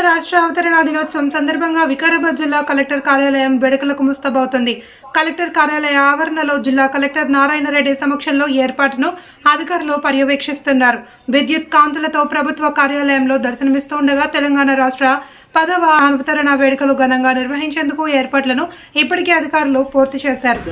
తెలంగాణ రాష్ట్ర అవతరణ దినోత్సవం సందర్భంగా వికారాబాద్ జిల్లా కలెక్టర్ కార్యాలయం బెడకలకు ముస్తాబవుతుంది. కలెక్టర్ కార్యాలయ ఆవరణలో జిల్లా కలెక్టర్ నారాయణరెడ్డి సమక్షంలో ఏర్పాటును అధికారులు పర్యవేక్షిస్తున్నారు. విద్యుత్ కాంతులతో ప్రభుత్వ కార్యాలయంలో దర్శనమిస్తుండగా తెలంగాణ రాష్ట్ర పదవ అవతరణ వేడుకలు ఘనంగా నిర్వహించేందుకు ఏర్పాట్లను ఇప్పటికే అధికారులు పూర్తి చేశారు.